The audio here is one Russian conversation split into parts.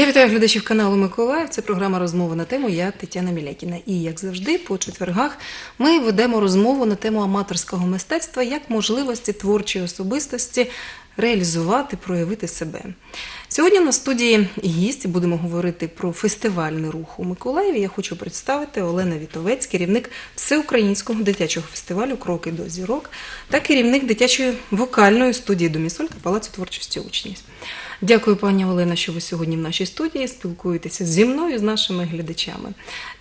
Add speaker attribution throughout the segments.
Speaker 1: Я вітаю глядачів каналу Миколаїв. Це програма розмови на тему. Я Тетяна Мілякіна. І як завжди, по четвергах ми ведемо розмову на тему аматорського мистецтва як можливості творчої особистості реалізувати, проявити себе. Сьогодні на студії гість будемо говорити про фестивальний рух у Миколаєві. Я хочу представити Олена Вітовець, керівник всеукраїнського дитячого фестивалю Кроки до зірок та керівник дитячої вокальної студії Домісолька Палацу творчості учнів. Дякую, пані Олена, що ви сьогодні в нашій студії спілкуєтеся зі мною, з нашими глядачами.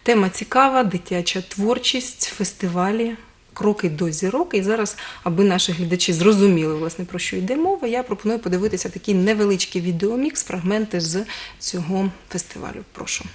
Speaker 1: Тема цікава, дитяча творчість, фестивалі, кроки до зірок. І зараз, аби наші глядачі зрозуміли, власне, про що йде мова, я пропоную подивитися такий невеличкий відеомікс, фрагменти з цього фестивалю. Прошу.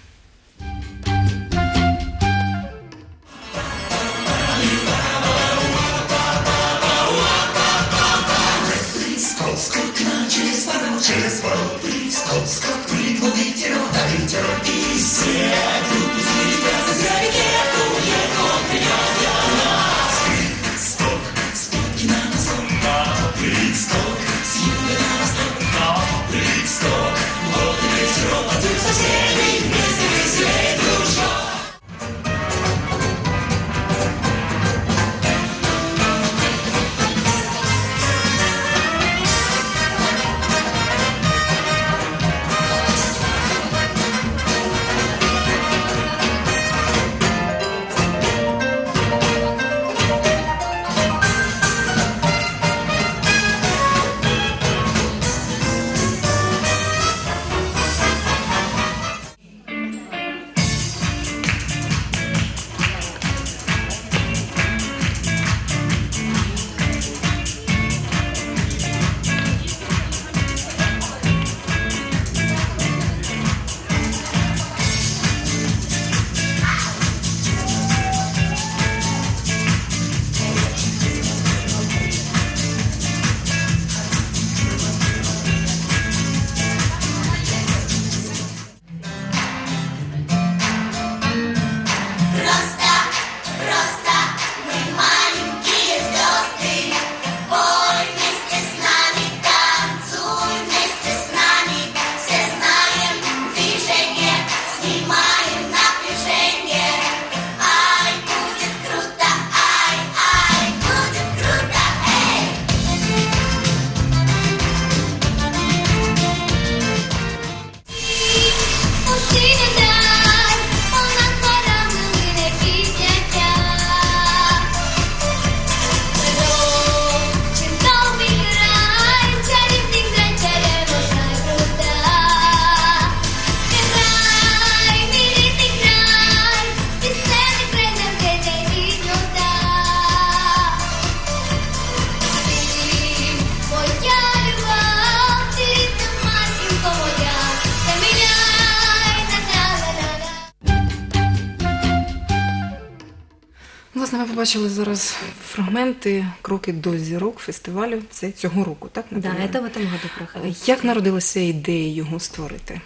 Speaker 1: Власне, ми побачили зараз фрагменти кроки до зірок фестивалю. Це цього року, так?
Speaker 2: Да,
Speaker 1: напевно?
Speaker 2: это в этом году проходит.
Speaker 1: Як народилася ідея його створити?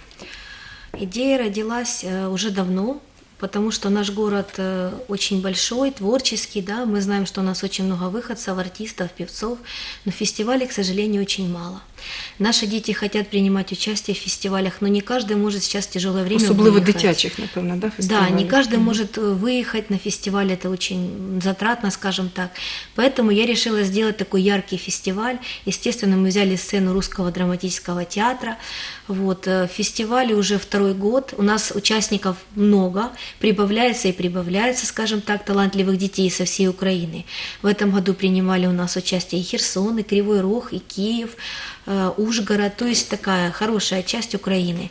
Speaker 2: Идея родилась э, уже давно, потому что наш город э, очень большой, творческий, да, мы знаем, что у нас очень много выходцев, артистов, певцов, но фестивалей, к сожалению, очень мало. Наши дети хотят принимать участие в фестивалях, но не каждый может сейчас в тяжелое время
Speaker 1: Особливо
Speaker 2: выехать.
Speaker 1: дитячих, напевно, да,
Speaker 2: Да,
Speaker 1: фестивалів?
Speaker 2: не каждый может э, выехать на фестиваль, это очень затратно, скажем так. Поэтому я решила сделать такой яркий фестиваль. Естественно, мы взяли сцену Русского драматического театра. Вот, э, фестиваль уже второй год, у нас участников много, прибавляется и прибавляется, скажем так, талантливых детей со всей Украины. В этом году принимали у нас участие и Херсон, и Кривой Рог, и Киев, э, Ужгород, то есть такая хорошая часть Украины.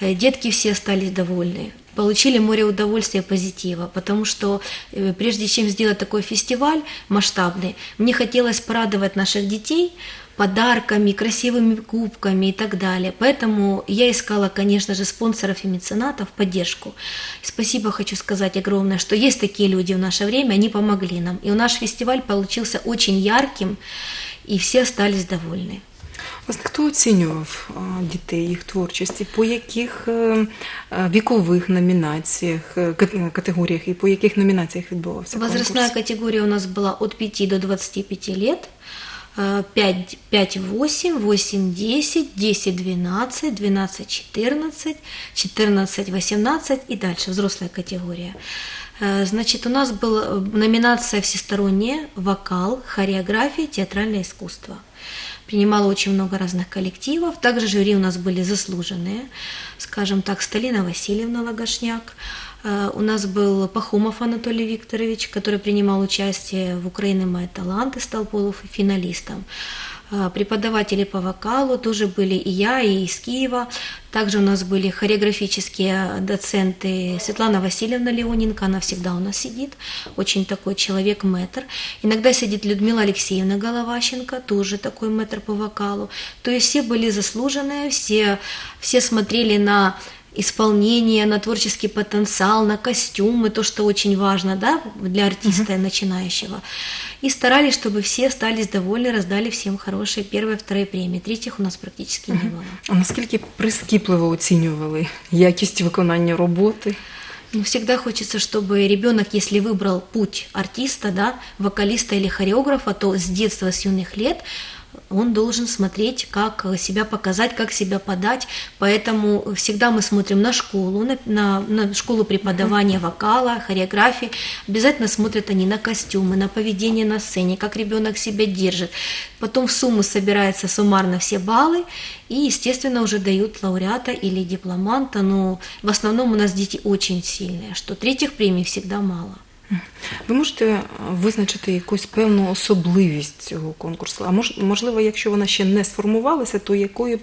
Speaker 2: Э, Детки все остались довольны. Получили море удовольствия и позитива, потому что э, прежде чем сделать такой фестиваль масштабный, мне хотелось порадовать наших детей подарками, красивыми кубками и так далее. Поэтому я искала, конечно же, спонсоров и меценатов, поддержку. Спасибо хочу сказать огромное, что есть такие люди в наше время, они помогли нам. И наш фестиваль получился очень ярким, и все остались довольны.
Speaker 1: Власне, хто оцінював а, дітей, їх творчість, і по яких е, е, вікових номінаціях, е, кат- категоріях і по яких номінаціях відбувався
Speaker 2: Возрастная
Speaker 1: конкурс?
Speaker 2: категория у нас была от 5 до 25 лет. э, 5, 5 8, 8 10, 10 12, 12 14, 14 18 и дальше, взрослая категория. Э, Значит, у нас была номинация всесторонняя, вокал, хореография, театральное искусство. Принимало очень много разных коллективов. Также жюри у нас были заслуженные, скажем так, Сталина Васильевна Лагошняк. Э, У нас был Пахомов Анатолий Викторович, который принимал участие в «Украине мои таланты», стал полуфиналистом. Э, Преподаватели по вокалу тоже были и я, и из Киева. Также у нас были хореографические доценты Светлана Васильевна Леоненко, она всегда у нас сидит, очень такой человек-мэтр. Иногда сидит Людмила Алексеевна Головащенко, тоже такой мэтр по вокалу. То есть все были заслуженные, все, все смотрели на исполнение, на творческий потенциал, на костюмы, то, что очень важно да, для артиста начинающего. И старались, чтобы все остались довольны, раздали всем хорошие первые, вторые премии. Третьих у нас практически не было.
Speaker 1: А наскільки прискіпливо оцінювали якість виконання роботи?
Speaker 2: Ну, всегда хочется, чтобы ребенок, если выбрал путь артиста, да, вокалиста или хореографа, то с детства, с юных лет он должен смотреть, как себя показать, как себя подать. Поэтому всегда мы смотрим на школу, на, на, на школу преподавания вокала, хореографии. Обязательно смотрят они на костюмы, на поведение на сцене, как ребенок себя держит. Потом в сумму собираются суммарно все баллы и, естественно, уже дают лауреата или дипломанта. Но в основном у нас дети очень сильные, что третьих премий всегда мало.
Speaker 1: Ви можете визначити якусь певну особливість цього конкурсу? А мож, можливо, якщо вона ще не сформувалася, то якою б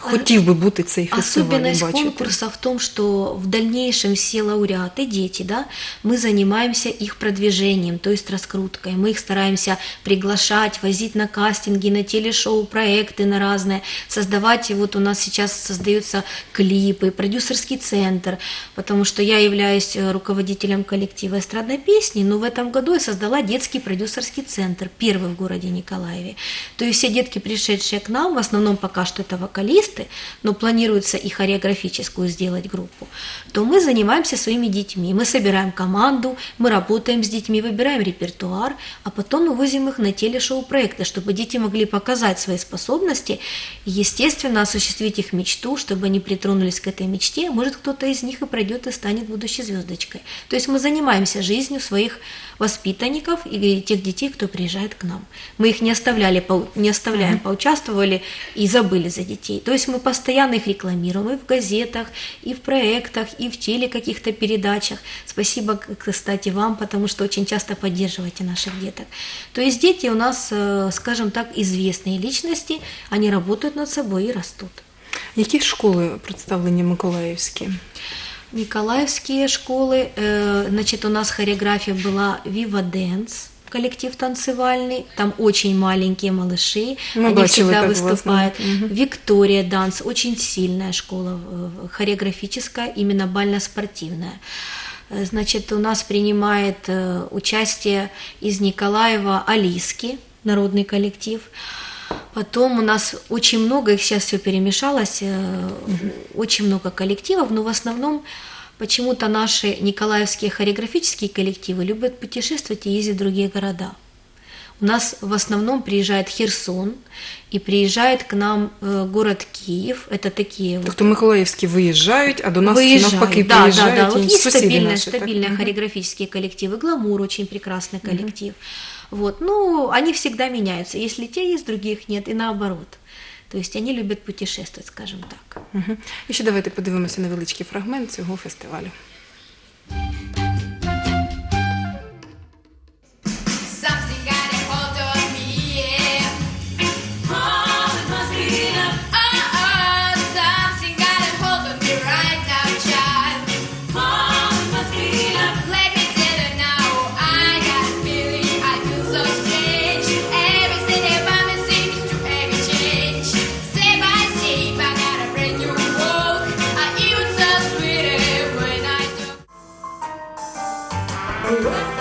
Speaker 1: хотів би бути цей фестиваль?
Speaker 2: Особенность
Speaker 1: бачити?
Speaker 2: конкурса в том, что в дальнейшем все лауреаты, дети, да, мы занимаемся их продвижением, то есть раскруткой. Мы их стараемся приглашать, возить на кастинги, на телешоу, проекты на разные, создавать. И вот у нас сейчас создаются клипы, продюсерский центр, потому что я являюсь э, руководителем коллектива эстрадной песни, но в этом году я создала детский продюсерский центр, первый в городе Николаеве. То есть все детки, пришедшие к нам, в основном пока что это вокалисты, но планируется и хореографическую сделать группу, то мы занимаемся своими детьми. Мы собираем команду, мы работаем с детьми, выбираем репертуар, а потом мы возим их на телешоу-проекты, чтобы дети могли показать свои способности и, естественно, осуществить их мечту, чтобы они притронулись к этой мечте. Может, кто-то из них и пройдет и станет будущей звездочкой. То есть мы занимаемся жизнью своих воспитанников и тех детей, кто приезжает к нам. Мы их не оставляли, не оставляем, поучаствовали и забыли за детей. То есть мы постоянно их рекламируем и в газетах, и в проектах, и в теле каких-то передачах. Спасибо, к- кстати, вам, потому что очень часто поддерживаете наших деток. То есть дети у нас, э, скажем так, известные личности, они работают над собой и растут.
Speaker 1: Які школи представлені миколаївські?
Speaker 2: Николаевские школы, э, значит, у нас хореография была Viva Dance, коллектив танцевальный, там очень маленькие малыши,
Speaker 1: Мы
Speaker 2: они
Speaker 1: бачили
Speaker 2: всегда выступают. Виктория Данс, очень сильная школа э, хореографическая, именно бально-спортивная. Э, Значит, у нас принимает э, участие из Николаева Алиски, народный коллектив. Потом у нас очень много, их сейчас все перемешалось, очень много коллективов, но в основном почему-то наши николаевские хореографические коллективы любят путешествовать и ездить в другие города. У нас в основном приезжает Херсон и приезжает к нам э, город Киев. Это такие вот
Speaker 1: Тобто миколаївські виїжджають, а до нас
Speaker 2: выезжают.
Speaker 1: навпаки
Speaker 2: да, да,
Speaker 1: приїжджають
Speaker 2: да. Вот
Speaker 1: інші
Speaker 2: есть
Speaker 1: сусіди
Speaker 2: стабильные,
Speaker 1: наші. так?
Speaker 2: стабильные
Speaker 1: Мгм.
Speaker 2: хореографические коллективы. Гламур очень прекрасный коллектив. Вот. Ну, они всегда меняются. Если те есть, других нет, и наоборот. То есть они любят путешествовать, скажем так.
Speaker 1: Мгм. І ще давайте подивимося невеличкий фрагмент цього фестивалю.
Speaker 3: Whoa.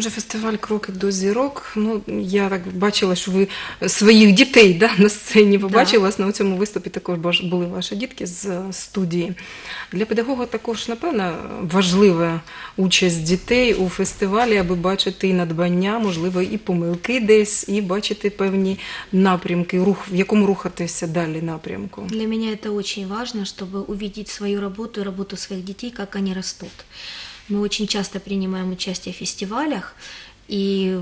Speaker 1: Вже фестиваль Кроки до зірок. Ну я так бачила, що ви своїх дітей да, на сцені побачили. Власне, у цьому виступі також були ваші дітки з е, студії. Для педагога також, напевно, важлива участь дітей у фестивалі, аби бачити і надбання, можливо, і помилки десь, і бачити певні напрямки, рух, в якому рухатися далі напрямку.
Speaker 2: Для меня это очень важно, чтобы увидеть свою работу и работу своих детей, как они растут. Мы очень часто принимаем участие в фестивалях и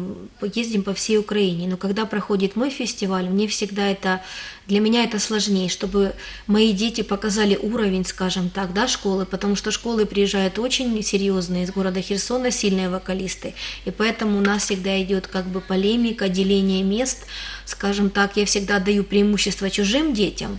Speaker 2: ездим по всей Украине. Но когда проходит мой фестиваль, мне всегда это, для меня это сложнее, чтобы мои дети показали уровень, скажем так, да, школы, потому что школы приезжают очень серьезные из города Херсона, сильные вокалисты, и поэтому у нас всегда идет как бы полемика, деление мест, скажем так, я всегда даю преимущество чужим детям,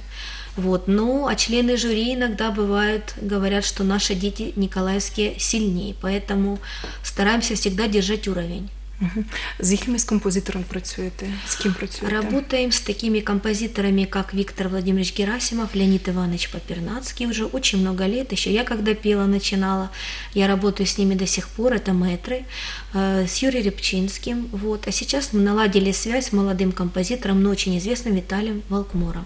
Speaker 2: вот. Ну, а члены жюри иногда бывают, говорят, что наши дети николаевские сильнее, поэтому стараемся всегда держать уровень.
Speaker 1: Мгм. З якими з композитором працюєте? З ким працюєте?
Speaker 2: Работаем с такими композиторами, как Виктор Владимирович Герасимов, Леонид Иванович Папернацкий уже очень много лет. Еще я когда пела, начинала, я работаю с ними до сих пор, это мэтры, э, с Юрием Репчинским. Вот. А сейчас мы наладили связь с молодым композитором, но очень известным Виталием Волкмором.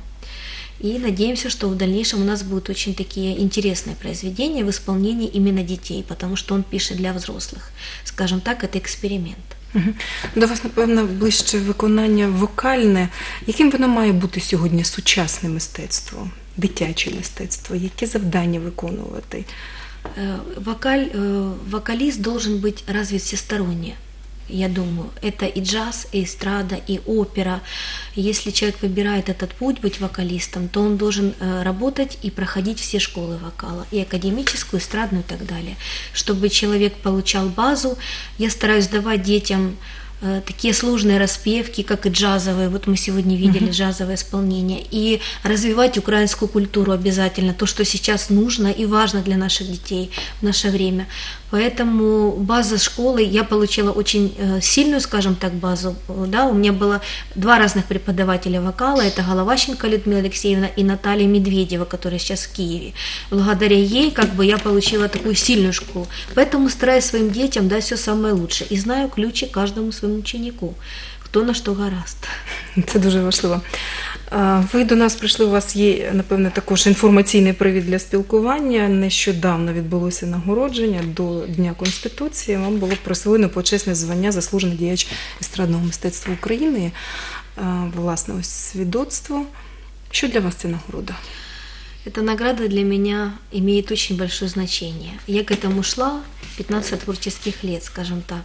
Speaker 2: И надеемся, что в дальнейшем у нас будут очень такие интересные произведения в исполнении именно детей, потому что он пишет для взрослых. Скажем так, это эксперимент.
Speaker 1: Мгм. До вас, напевно, ближче виконання вокальне. Яким воно має бути сьогодні сучасне мистецтво, дитяче мистецтво? Які завдання виконувати?
Speaker 2: Э, Вокаль, э, вокалист должен быть развит всесторонне. Я думаю, это и джаз, и эстрада, и опера. Если человек выбирает этот путь быть вокалистом, то он должен э, работать и проходить все школы вокала, и академическую, эстрадную и так далее. Чтобы человек получал базу, я стараюсь давать детям э, такие сложные распевки, как и джазовые. Вот мы сегодня видели джазовое исполнение. И развивать украинскую культуру обязательно, то, что сейчас нужно и важно для наших детей в наше время. Поэтому база школы, я получила очень э, сильную, скажем так, базу. Да, у меня было два разных преподавателя вокала. Это Головащенко Людмила Алексеевна и Наталья Медведева, которая сейчас в Киеве. Благодаря ей как бы я получила такую сильную школу. Поэтому стараюсь своим детям дать все самое лучшее. И знаю ключи каждому своему ученику, кто на что гораст.
Speaker 1: Це дуже важливо. Ви до нас прийшли. У вас є, напевне, також інформаційний привід для спілкування. Нещодавно відбулося нагородження до Дня Конституції. Вам було присвоєно почесне звання заслужений діяч естрадного мистецтва України. Власне, ось свідоцтво. Що для вас ця нагорода?
Speaker 2: Эта награда для меня имеет очень большое значение. Я к этому шла 15 творческих лет, скажем так.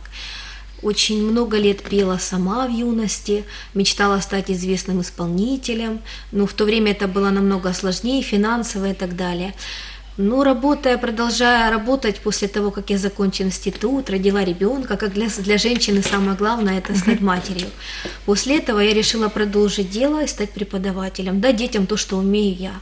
Speaker 2: Очень много лет пела сама в юности, мечтала стать известным исполнителем, но в то время это было намного сложнее, финансово и так далее. Ну, работая, продолжая работать после того, как я закончила институт, родила ребенка, как для, для женщины самое главное это стать матерью. После этого я решила продолжить дело и стать преподавателем, дать детям то, что умею я.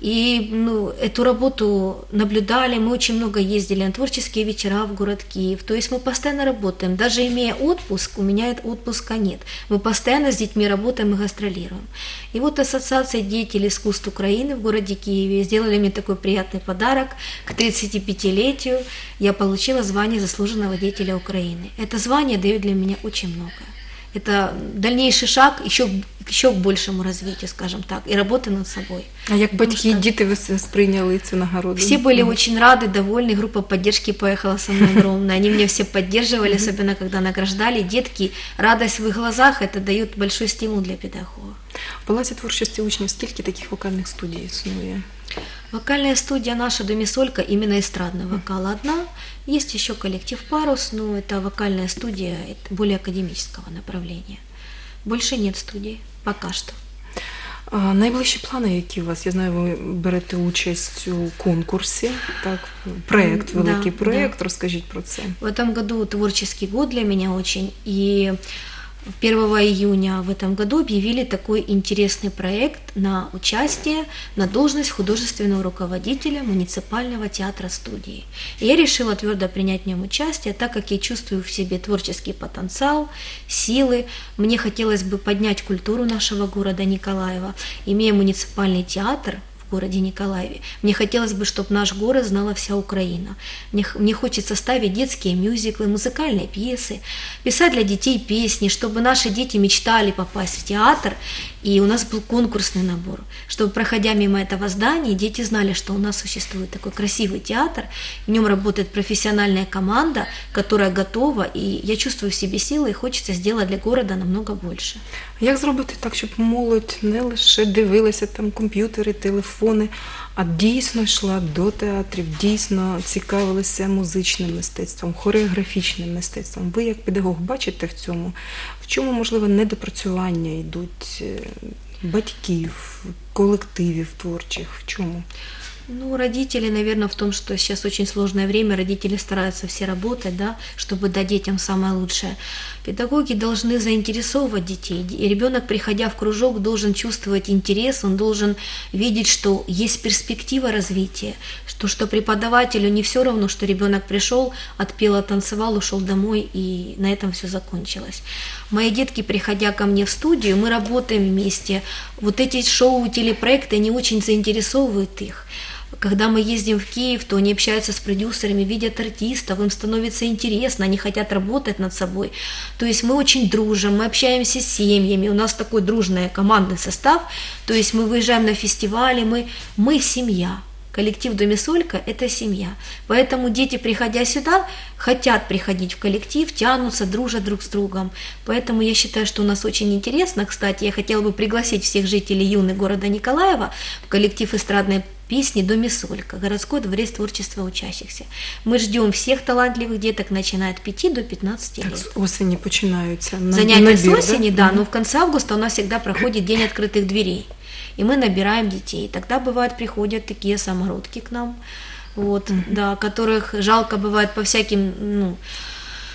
Speaker 2: И ну, эту работу наблюдали, мы очень много ездили на творческие вечера в город Киев. То есть мы постоянно работаем. Даже имея отпуск, у меня отпуска нет. Мы постоянно с детьми работаем и гастролируем. И вот Ассоциация деятелей искусств Украины в городе Киеве сделали мне такой приятный подарок. К 35-летию я получила звание заслуженного деятеля Украины. Это звание дает для меня очень много Это дальнейший шаг еще, еще к большему развитию, скажем так, и работы над собой.
Speaker 1: А як
Speaker 2: Потому
Speaker 1: батьки і
Speaker 2: що-
Speaker 1: діти ви с- сприйняли цю нагороду?
Speaker 2: Все были очень рады, довольны, группа поддержки поехала со мной огромная. Они меня все поддерживали, особенно когда награждали. Детки, радость в их глазах, это дает большой стимул для педагога.
Speaker 1: В Палаці творчості учнів скільки таких вокальних студій існує?
Speaker 2: Вокальная студия наша Домисолька, именно эстрадная вокала одна. Есть еще коллектив Парус, но это вокальная студия это более академического направления. Больше нет студий, пока что.
Speaker 1: А, найближчі плани, які у вас? Я знаю, ви берете участь у конкурсі. Так, проєкт,
Speaker 2: М, да,
Speaker 1: великий
Speaker 2: да.
Speaker 1: проєкт. Розкажіть про це.
Speaker 2: В этом году творческий год для меня очень. И 1 июня в этом году объявили такой интересный проект на участие на должность художественного руководителя муниципального театра студии. Я решила твердо принять в нем участие, так как я чувствую в себе творческий потенциал, силы. Мне хотелось бы поднять культуру нашего города Николаева. Имея муниципальный театр в городе Николаеве. Мне хотелось бы, чтобы наш город знала вся Украина. Мне, мне хочется ставить детские мюзиклы, музыкальные пьесы, писать для детей песни, чтобы наши дети мечтали попасть в театр, и у нас был конкурсный набор, чтобы, проходя мимо этого здания, дети знали, что у нас существует такой красивый театр, в нем работает профессиональная команда, которая готова, и я чувствую в себе силы, и хочется сделать для города намного больше.
Speaker 1: Як зробити так, щоб молодь не лише дивилася там комп'ютери, телефони, а дійсно йшла до театрів, дійсно цікавилася музичним мистецтвом, хореографічним мистецтвом? Ви як педагог бачите в цьому? В чому можливо недопрацювання йдуть е, батьків, колективів творчих? В чому?
Speaker 2: Ну, родители, наверное, в том, что сейчас очень сложное время, родители стараются все работать, да, чтобы дать детям самое лучшее. Педагоги должны заинтересовывать детей. И ребенок, приходя в кружок, должен чувствовать интерес, он должен видеть, что есть перспектива развития, что, что преподавателю не все равно, что ребенок пришел, отпел, танцевал, ушел домой, и на этом все закончилось. Мои детки, приходя ко мне в студию, мы работаем вместе. Вот эти шоу, телепроекты, они очень заинтересовывают их. Когда мы ездим в Киев, то они общаются с продюсерами, видят артистов, им становится интересно, они хотят работать над собой. То есть мы очень дружим, мы общаемся с семьями, у нас такой дружный командный состав, то есть мы выезжаем на фестивали, мы, мы семья. Коллектив Доме Солька – это семья. Поэтому дети, приходя сюда, хотят приходить в коллектив, тянутся, дружат друг с другом. Поэтому я считаю, что у нас очень интересно. Кстати, я хотела бы пригласить всех жителей юных города Николаева в коллектив эстрадной песни «Доме Солька», городской дворец творчества учащихся. Мы ждем всех талантливых деток, начиная от 5 до 15
Speaker 1: Так,
Speaker 2: лет.
Speaker 1: з осені починаються на-
Speaker 2: Занятия
Speaker 1: набір,
Speaker 2: с осени,
Speaker 1: да?
Speaker 2: да, но в конце августа у нас всегда проходит день открытых дверей. И мы набираем детей. Тогда бывает приходят такие самородки к нам, вот, да, которых жалко бывает по всяким, ну,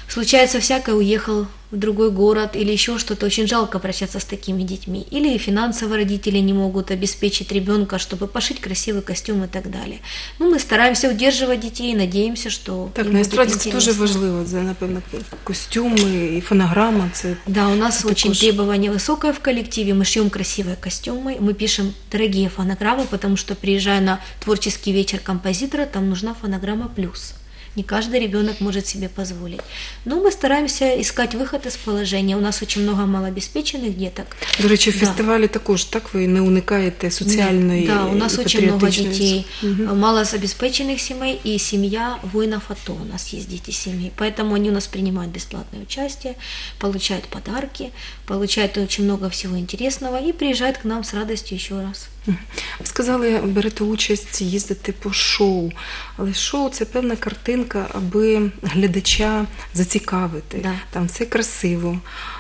Speaker 2: случается всякое, уехал в другой город или еще что-то, очень жалко прощаться с такими детьми. Или финансово родители не могут обеспечить ребенка, чтобы пошить красивый костюм и так далее. Ну, мы стараемся удерживать детей и надеемся, что
Speaker 1: Так, насправді
Speaker 2: будет
Speaker 1: це дуже важливо. Це, напевно, костюми і фонограма. Це
Speaker 2: Да, у нас
Speaker 1: Это
Speaker 2: очень
Speaker 1: також-
Speaker 2: требование высокое в коллективе. Мы шьем красивые костюмы, мы пишем дорогие фонограммы, потому что приезжая на творческий вечер композитора, там нужна фонограмма плюс. Не каждый ребенок может себе позволить. Но мы стараемся искать выход из положения. У нас очень много малообеспеченных деток.
Speaker 1: До речі, в
Speaker 2: Да.
Speaker 1: фестивалі також так ви не уникаєте соціальної
Speaker 2: Да, у нас
Speaker 1: і
Speaker 2: очень много
Speaker 1: патріотичної-
Speaker 2: детей,
Speaker 1: Мгм.
Speaker 2: э, малообеспеченных семей и семья воинов АТО. У нас есть дети семьи. Поэтому они у нас принимают бесплатное участие, получают подарки, получают очень много всего интересного и приезжают к нам с радостью еще раз.
Speaker 1: Ви сказали, берете участь, їздите по шоу. Але шоу це певна картинка, аби глядача зацікавити.
Speaker 2: Да.
Speaker 1: Там все красиво.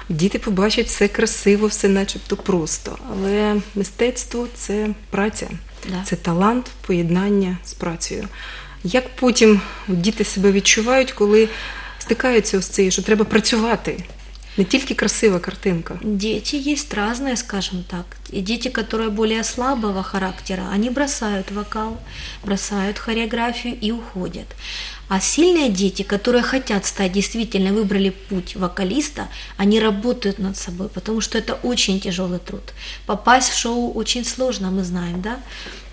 Speaker 1: Діти побачать все красиво, все начебто просто. Але мистецтво це праця,
Speaker 2: Да.
Speaker 1: це талант, поєднання з працею. Як потім діти себе відчувають, коли стикаються з цією, що треба працювати? Не тільки красива картинка.
Speaker 2: Дети есть разные, скажем так. И дети, которые более слабого характера, они бросают вокал, бросают хореографию и уходят. А сильные дети, которые хотят стать, действительно выбрали путь вокалиста, они работают над собой, потому что это очень тяжелый труд. Попасть в шоу очень сложно, мы знаем, да?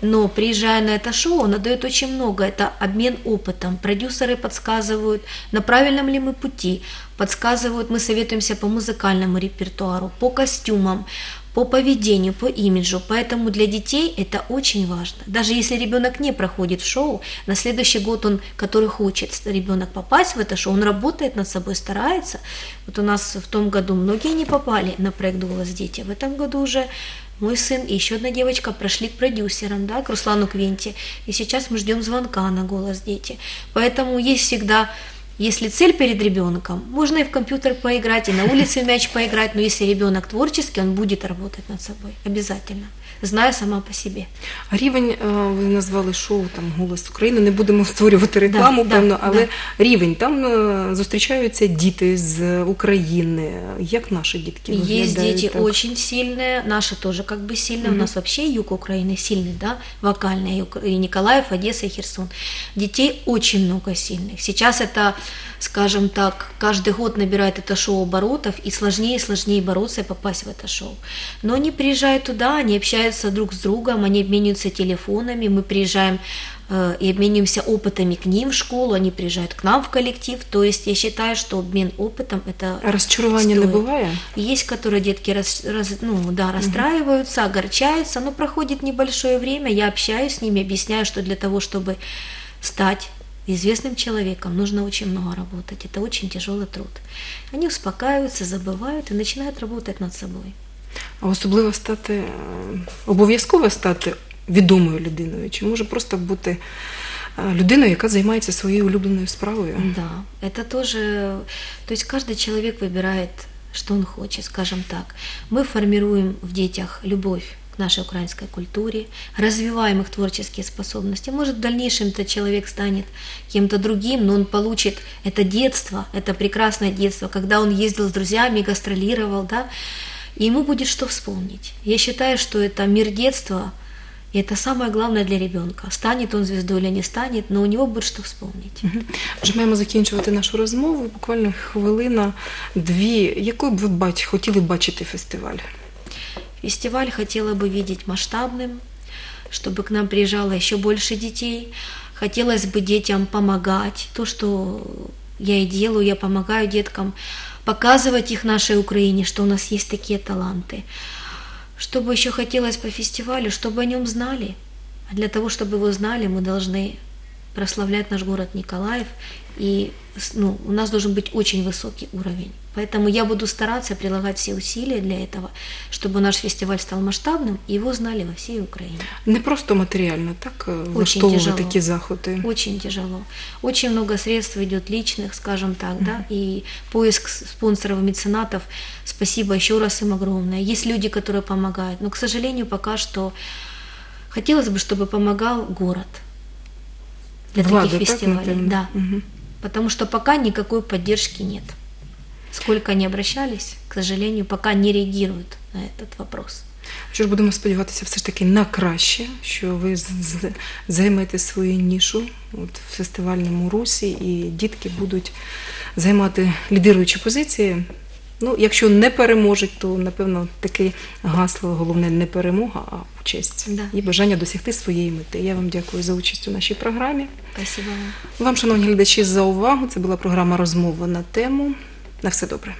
Speaker 2: Но приезжая на это шоу, оно дает очень много. Это обмен опытом. Продюсеры подсказывают, на правильном ли мы пути. Подсказывают, мы советуемся по музыкальному репертуару, по костюмам, по поведению, по имиджу. Поэтому для детей это очень важно. Даже если ребенок не проходит в шоу, на следующий год он, который хочет ребенок попасть в это шоу, он работает над собой, старается. Вот у нас в том году многие не попали на проект «Голос дети». В этом году уже мой сын и еще одна девочка прошли к продюсерам, да, к Руслану Квинти. И сейчас мы ждем звонка на «Голос дети». Поэтому есть всегда если цель перед ребенком, можно и в компьютер поиграть, и на улице в мяч поиграть, но если ребенок творческий, он будет работать над собой, обязательно, зная сама по себе.
Speaker 1: А рівень, е, ви назвали шоу там Голос України. Не будемо створювати рекламу,
Speaker 2: да,
Speaker 1: певно, але
Speaker 2: да.
Speaker 1: рівень там е, зустрічаються діти з України. Як наші дітки
Speaker 2: Есть
Speaker 1: виглядають?
Speaker 2: дети
Speaker 1: так?
Speaker 2: очень сильные, наши тоже как бы сильные.
Speaker 1: Мгм.
Speaker 2: У нас вообще юг Украины сильный, да, вокальный, и Ук- и Николаев, Одесса и Херсон. Детей очень много сильных. Сейчас это скажем так, каждый год набирает это шоу оборотов, и сложнее и сложнее бороться и попасть в это шоу. Но они приезжают туда, они общаются друг с другом, они обмениваются телефонами, мы приезжаем э, и обмениваемся опытами к ним в школу, они приезжают к нам в коллектив. То есть я считаю, что обмен опытом это
Speaker 1: розчарування не
Speaker 2: стоит.
Speaker 1: буває?
Speaker 2: Есть, которые детки рас- раз- ну, да, расстраиваются, огорчаются, но проходит небольшое время, я общаюсь с ними, объясняю, что для того, чтобы стать известным человеком, нужно очень много работать. Это очень тяжелый труд. Они успокаиваются, забывают и начинают работать над собой
Speaker 1: А особливо стати е, обов'язково стати відомою людиною, чи може просто бути е, людиною, яка займається своєю улюбленою справою?
Speaker 2: Да, это тоже, то есть каждый человек выбирает, что он хочет, скажем так. Мы формируем в детях любовь к нашей украинской культуре, развиваем их творческие способности. Может, в дальнейшем этот человек станет кем-то другим, но он получит это детство, это прекрасное детство, когда он ездил с друзьями, гастролировал, да, и ему будет что вспомнить. Я считаю, что это мир детства, и это самое главное для ребенка. Станет он звездой или не станет, но у него будет что вспомнить.
Speaker 1: Мгм. Вже маємо закінчувати нашу розмову. Буквально хвилина, дві. Якою б ви бач, хотіли бачити фестиваль?
Speaker 2: Фестиваль хотела бы видеть масштабным, чтобы к нам приезжало еще больше детей. Хотелось бы детям помогать. То, что я и делаю, я помогаю деткам показывать их нашей Украине, что у нас есть такие таланты. Что бы еще хотелось по фестивалю, чтобы о нем знали. А для того, чтобы его знали, мы должны прославлять наш город Николаев. И ну, у нас должен быть очень высокий уровень. Поэтому я буду стараться прилагать все усилия для этого, чтобы наш фестиваль стал масштабным и его знали во всей Украине.
Speaker 1: Не просто матеріально, так е, влаштовувати
Speaker 2: тяжело.
Speaker 1: такі заходи.
Speaker 2: Очень тяжело. Очень много средств идет личных, скажем так, да, и поиск спонсоров и меценатов. Спасибо еще раз им огромное. Есть люди, которые помогают, но, к сожалению, пока что хотелось бы, чтобы помогал город для
Speaker 1: Влада,
Speaker 2: таких
Speaker 1: так,
Speaker 2: фестивалей.
Speaker 1: напевно?
Speaker 2: Да,
Speaker 1: Мгм.
Speaker 2: потому что пока никакой поддержки нет. Сколько они обращались, к сожалению, пока не реагируют на этот вопрос.
Speaker 1: Що ж будемо сподіватися все ж таки на краще, що ви з- з- займете свою нішу от, в фестивальному русі, і дітки будуть займати лідируючі позиції. Ну, якщо не переможуть, то напевно таке гасло головне не перемога, а участь
Speaker 2: Да.
Speaker 1: і бажання досягти своєї мети. Я вам дякую за участь у нашій програмі.
Speaker 2: Спасибо вам.
Speaker 1: Вам, шановні глядачі, за увагу. Це була програма розмова на тему. На все добре.